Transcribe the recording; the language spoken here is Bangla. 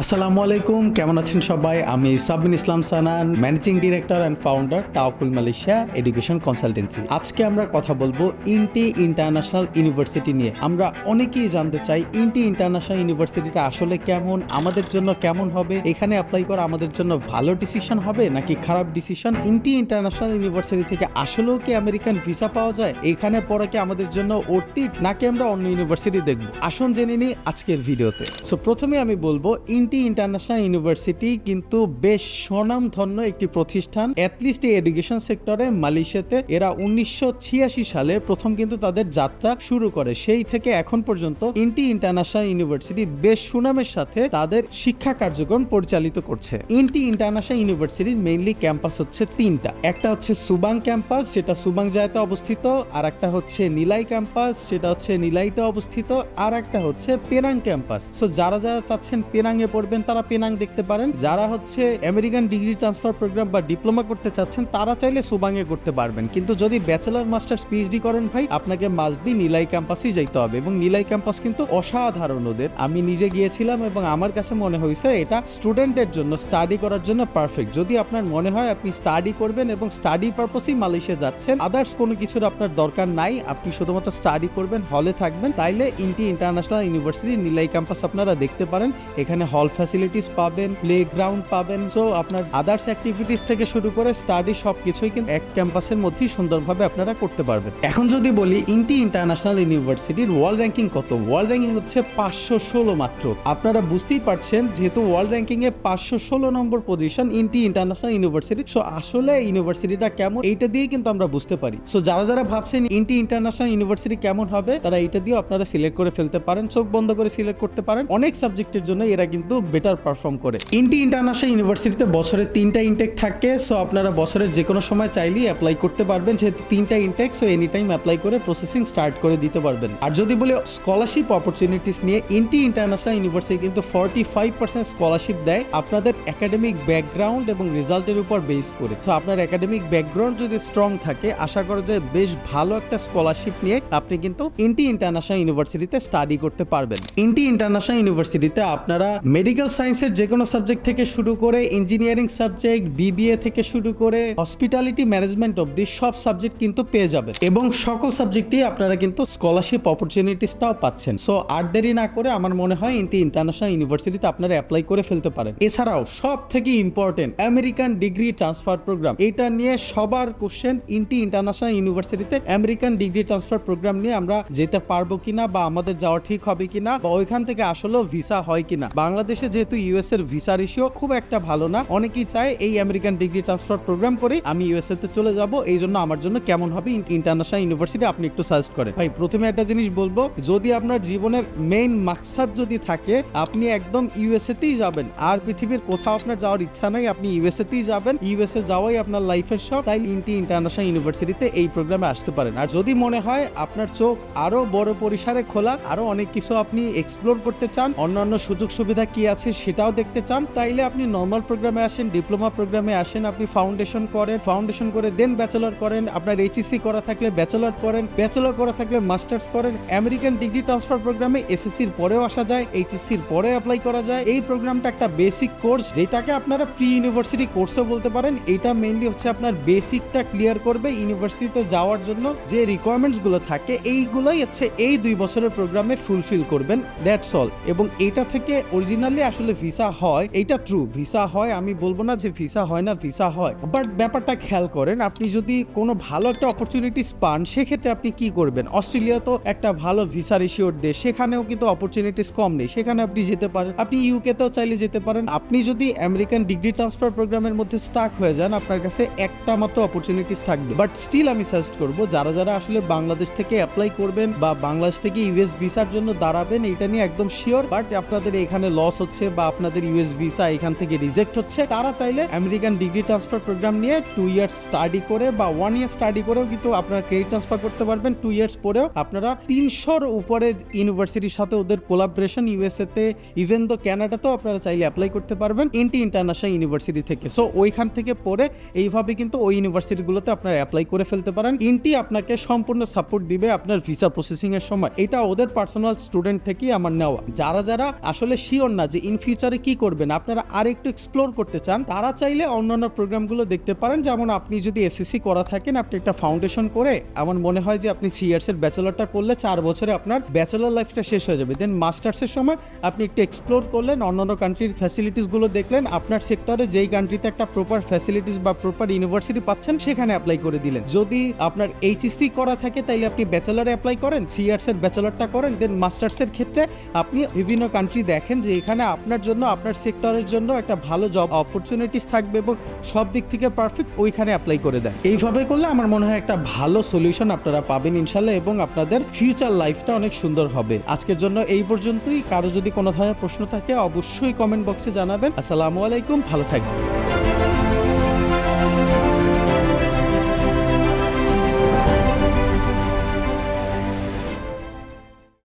আসসালামু আলাইকুম, কেমন আছেন সবাই? আমি Sabin Islam Sanan managing director and founder Tawakkul Malaysia education consultancy আজকে আমরা কথা বলব ইন্টি ইন্টারন্যাশনাল ইউনিভার্সিটি নিয়ে। আমরা অনেকেই জানতে চাই ইন্টি ইন্টারন্যাশনাল ইউনিভার্সিটিটা আসলে কেমন, আমাদের জন্য কেমন হবে, এখানে অ্যাপ্লাই করা আমাদের জন্য ভালো ডিসিশন হবে নাকি খারাপ ডিসিশন ইন্টি ইন্টারন্যাশনাল ইউনিভার্সিটি থেকে আসলেও কি আমেরিকান ভিসা পাওয়া যায়? এখানে পড়া কি আমাদের জন্য অর্থিক নাকি আমরা অন্য ইউনিভার্সিটি দেখব? আসুন জেনে নিই আজকের ভিডিওতে। সো প্রথমে আমি বলব ইন্টি ইন্টারন্যাশনাল ইউনিভার্সিটি কিন্তু বেশ স্বনামধন্য একটি প্রতিষ্ঠান। অ্যাটলিস্ট এই এডুকেশন সেক্টরে মালয়েশিয়াতে এরা উনিশশো সালে প্রথম কিন্তু তাদের যাত্রা শুরু করে। সেই থেকে এখন পর্যন্ত ইন্টি ইন্টারন্যাশনাল ইউনিভার্সিটি বেশ সুনামের সাথে তাদের শিক্ষা কার্যক্রম পরিচালিত করছে। ইন্টি ইন্টারন্যাশনাল ইউনিভার্সিটির মেইনলি ক্যাম্পাস হচ্ছে তিনটা। একটা হচ্ছে সুবাং ক্যাম্পাস যেটা সুবাং জায়গাতে অবস্থিত আর একটা হচ্ছে নিলাই ক্যাম্পাস সেটা হচ্ছে নিলাইতে অবস্থিত আর একটা হচ্ছে পেরাং ক্যাম্পাস সো যারা যারা চাচ্ছেন পেনাংয়ে পড়বেন, তারা পেনাং দেখতে পারেন। যারা হচ্ছে আমেরিকান ডিগ্রি ট্রান্সফার প্রোগ্রাম বা ডিপ্লোমা করতে চাচ্ছেন, তারা চাইলে সুবাংয়ে করতে পারবেন। কিন্তু যদি ব্যাচেলার, মাস্টার্স, পিএইচডি করেন ভাই, আপনাকে মাস্ট বি নিলাই ক্যাম্পাসই যাইতে হবে এবং নিলাই ক্যাম্পাস কিন্তু অসাধারণ ওদের। আমি নিজে গিয়েছিলাম এবং আমার কাছে মনে হয়েছে, এটা স্টুডেন্টের জন্য স্টাডি করার জন্য পারফেক্ট যদি আপনার মনে হয় আপনি স্টাডি করবেন এবং স্টাডি পারপসেই মালয়েশিয়া যাচ্ছেন আদার্স কোনো কিছুর আপনার দরকার নাই, আপনি শুধুমাত্র স্টাডি করবেন হলে থাকবেন, তাইলে INTI international university Nilai campus আপনারা দেখতে পারেন। এখানে হল ফ্যাসিলিটিস পাবেন প্লে গ্রাউন্ড পাবেন সো আপনার আদার্স অ্যাক্টিভিটিস থেকে শুরু করে স্টাডি সব কিছুই কিন্তু এক ক্যাম্পাসের মধ্যেই সুন্দরভাবে আপনারা করতে পারবেন। এখন যদি বলি ইন্টি ইন্টারন্যাশনাল ইউনিভার্সিটির ওয়ার্ল্ড র্যাঙ্কিং কত? ওয়ার্ল্ড র্যাঙ্কিং হচ্ছে পাঁচশো ষোলো মাত্র। আপনারা বুঝতেই পারছেন, যেহেতু ওয়ার্ল্ড র্যাঙ্কিং এ পাঁচশো ষোলো number position INTI international university so আসলে ইউনিভার্সিটিটা কেমন, এইটা দিয়ে কিন্তু আমরা বুঝতে পারি। সো যারা যারা ভাবছেন ইন্টি ইন্টারন্যাশনাল ইউনিভার্সিটি কেমন হবে, তারা এটা দিয়ে আপনারা সিলেক্ট করে ফেলতে পারেন, চোখ বন্ধ করে সিলেক্ট করতে পারেন। অনেক সাবজেক্টের জন্য এরা কিন্তু বেটার পারফর্ম করে। ইন্টি ইন্টারন্যাশনাল ইউনিভার্সিটিতে বছরে তিনটা ইনটেক থাকে সো আপনারা বছরের যে কোনো সময় চাইলেই অ্যাপ্লাই করতে পারবেন, যেহেতু তিনটা intake so any time apply করে প্রসেসিং স্টার্ট করে দিতে পারবেন। আর যদি বলি স্কলারশিপ অপরচুনিটিস নিয়ে ইন্টি ইন্টারন্যাশনাল ইউনিভার্সিটি কিন্তু ফর্টি ফাইভ পার্সেন্ট স্কলারশিপ দেয় আপনাদের একাডেমিক ব্যাকগ্রাউন্ড এবং রেজাল্টের উপর বেস করে। তো আপনার একাডেমিক ব্যাকগ্রাউন্ড যদি স্ট্রং থাকে, আশা করা যায় বেশ ভালো একটা স্কলারশিপ নিয়ে আপনি কিন্তু ইন্টি ইন্টারন্যাশনাল ইউনিভার্সিটিতে স্টাডি করতে পারবেন। ইন্টি ইন্টারন্যাশনাল ইউনিভার্সিটিতে আপনারা মেডিকেল সায়েন্সের যে কোনো সাবজেক্ট থেকে শুরু করে ইঞ্জিনিয়ারিং সাবজেক্ট বিবিএ থেকে শুরু করে হসপিটালিটি ম্যানেজমেন্ট অবধি সব সাবজেক্ট কিন্তু পেয়ে যাবেন। এবং সকল সাবজেক্টেই আপনারা কিন্তু স্কলারশিপ অপরচুনিটিসটাও পাচ্ছেন। সো আর দেরি না করে আমার মনে হয় ইন্টি ইন্টারন্যাশনাল ইউনিভার্সিটিতে আপনারা অ্যাপ্লাই করে ফেলতে পারেন। এছাড়াও সব থেকে important American degree transfer program. এটা নিয়ে সবার কোশ্চেন ইনটি ইন্টারন্যাশনাল ইউনিভার্সিটিতে আমেরিকান ডিগ্রি ট্রান্সফার প্রোগ্রাম নিয়ে আমরা যেতে পারব কিনা বা আমাদের যাওয়া ঠিক হবে কিনা বা ওইখান থেকে আসলেও ভিসা হয় কিনা। বাংলাদেশে যেহেতু ইউএস এর ভিসা রেশিও খুব একটা ভালো না, অনেকেই চায় এই আমেরিকান ডিগ্রি ট্রান্সফার প্রোগ্রাম করে আমি ইউএসএ তে চলে যাব, এই জন্য আমার জন্য কেমন হবে ইন্টারন্যাশনাল ইউনিভার্সিটি আপনি একটু সাজেস্ট করেন। ভাই, প্রথমে একটা জিনিস বলব, যদি আপনার জীবনের মেইন মাকসাদ যদি থাকে, আপনি একদম ইউএসএ তেই যাবেন, আর পৃথিবীর কোথাও আপনার যাওয়ার ইচ্ছা নাই, আপনি ইউএসএ তেই যাবেন ইউএসএ যাওয়াই আপনার লাইফের সব তাই ইন্টি ইন্টারন্যাশনাল ইউনিভার্সিটিতে এই প্রোগ্রামে আসতে পারেন। আর যদি মনে হয় আপনার চোখ আরও বড় পরিসরে খোলা, আরও অনেক কিছু আপনি এক্সপ্লোর করতে চান, অন্যান্য সুযোগ সুবিধা কি আছে সেটাও দেখতে চান, তাইলে আপনি নর্মাল প্রোগ্রামে আসেন ডিপ্লোমা প্রোগ্রামে আসেন, আপনি ফাউন্ডেশন করেন ফাউন্ডেশন করে দেন ব্যাচেলর করেন, আপনার এইচএসসি করা থাকলে ব্যাচেলর করেন ব্যাচেলর করা থাকলে মাস্টার্স করেন আমেরিকান ডিগ্রি ট্রান্সফার প্রোগ্রামে এসএসসির পরেও আসা যায় এইচএসসির পরে অ্যাপ্লাই করা যায়, এই প্রোগ্রামটা একটা বেসিক কোর্স যেটাকে আপনারা প্রি ইউনিভার্সিটি কোর্সও বলতে পারেন, এটা মেইনলি হচ্ছে আপনার বেসিকটা ক্লিয়ার করবে ইউনিভার্সিটিতে যাওয়ার জন্য যে রিকোয়ারমেন্টসগুলো থাকে, এইগুলোই হচ্ছে এই দুই বছরের প্রোগ্রামে ফুলফিল করবেন দ্যাটস অল এবং এটা থেকে অরিজিনালি আসলে ভিসা হয় এটা ট্রু ভিসা হয়, আমি বলব না যে ভিসা হয় না ভিসা হয়। বাট ব্যাপারটা খেয়াল করেন, আপনি যদি কোনো ভালো একটা অপরচুনিটিস পান, সেক্ষেত্রে আপনি কি করবেন? অস্ট্রেলিয়া তো একটা ভালো ভিসা রেশিওর দেশ, সেখানেও কিন্তু অপরচুনিটিস কম নেই। সেখানে আপনি যেতে পারেন, আপনি ইউকে তেও চাইলে যেতে পারেন। আপনি যদি আমেরিকান ডিগ্রি ট্রান্সফার প্রোগ্রামের মধ্যে স্টাক হয়ে যান, আপনার কাছে একটা মাত্র অপরচুনিটিস থাকবে। বাট স্টিল আমি সাজেস্ট করব, যারা যারা আসলে বাংলাদেশ থেকে অ্যাপ্লাই করবেন বা বাংলাদেশ থেকে ইউএস ভিসার জন্য দাঁড়াবেন এটা নিয়ে একদম শিওর বাট আপনাদের এখানে লস হচ্ছে বা আপনাদের ইউএস ভিসা এখান থেকে রিজেক্ট হচ্ছে, তারা চাইলে আমেরিকান ডিগ্রি ট্রান্সফার প্রোগ্রাম নিয়ে টু ইয়ার্স স্টাডি করে বা ওয়ান ইয়ার স্টাডি করেও কিন্তু আপনারা ক্রেডিট ট্রান্সফার করতে পারবেন। টু ইয়ার্স পরেও আপনারা তিনশোর উপরে ইউনিভার্সিটির সাথে ওদের কোলাবরেশন ইউএসএ তে ইভেন তো ক্যানাডাতেও আপনারা চাইলে অ্যাপ্লাই করতে পারবেন ইন্টি ইন্টারন্যাশনাল ইউনিভার্সিটি থেকে। সো ওইখান থেকে পড়ে এইভাবে কিন্তু ওই ইউনিভার্সিটিগুলোতে আপনারা অ্যাপ্লাই করে ফেলতে পারেন। ইন্টি আপনাকে সম্পূর্ণ সাপোর্ট দিবে আপনার ভিসা প্রসেসিং এর সময়। এটা ওদের পার্সোনাল স্টুডেন্ট থেকেই আমার নেওয়া। যারা যারা আসলে শিওর না না যে ইন ফিউচারে কি করবেন? আপনারা আর একটু এক্সপ্লোর করতে চান, তারা চাইলে অন্যান্য প্রোগ্রামগুলো দেখতে পারেন। যেমন আপনি যদি এসএসসি করা থাকেন, আপনি একটা ফাউন্ডেশন করে আমার মনে হয় যে আপনি থ্রি ইয়ার্সের ব্যাচেলরটা করলে চার বছরে আপনার ব্যাচেলর লাইফটা শেষ হয়ে যাবে। দেন মাস্টার্সের সময় আপনি একটু এক্সপ্লোর করলেন, অন্যান্য কান্ট্রির ফ্যাসিলিটিসগুলো দেখলেন, আপনার সেক্টরে যেই কান্ট্রিতে একটা প্রপার ফ্যাসিলিটিস বা প্রপার ইউনিভার্সিটি পাচ্ছেন, সেখানে অ্যাপ্লাই করে দিলেন। যদি আপনার এইচএসসি করা থাকে, তাইলে আপনি ব্যাচেলারে অ্যাপ্লাই করেন থ্রি ইয়ার্সের ব্যাচেলরটা করেন দেন মাস্টার্সের ক্ষেত্রে আপনি বিভিন্ন কান্ট্রি দেখেন যে এখানে আপনার জন্য, আপনার সেক্টরের জন্য একটা ভালো জব অপরচুনিটিস থাকবে এবং সব দিক থেকে পারফেক্ট ওইখানে অ্যাপ্লাই করে দেন। এইভাবে করলে আমার মনে হয় একটা ভালো সলিউশন আপনারা পাবেন ইনশাল্লাহ এবং আপনাদের ফিউচার লাইফটা অনেক সুন্দর হবে। আজকের জন্য এই পর্যন্তই। কারও যদি কোনো ধরনের প্রশ্ন থাকে, অবশ্যই কমেন্ট বক্সে জানাবেন। আসসালামু আলাইকুম, ভালো থাকবেন।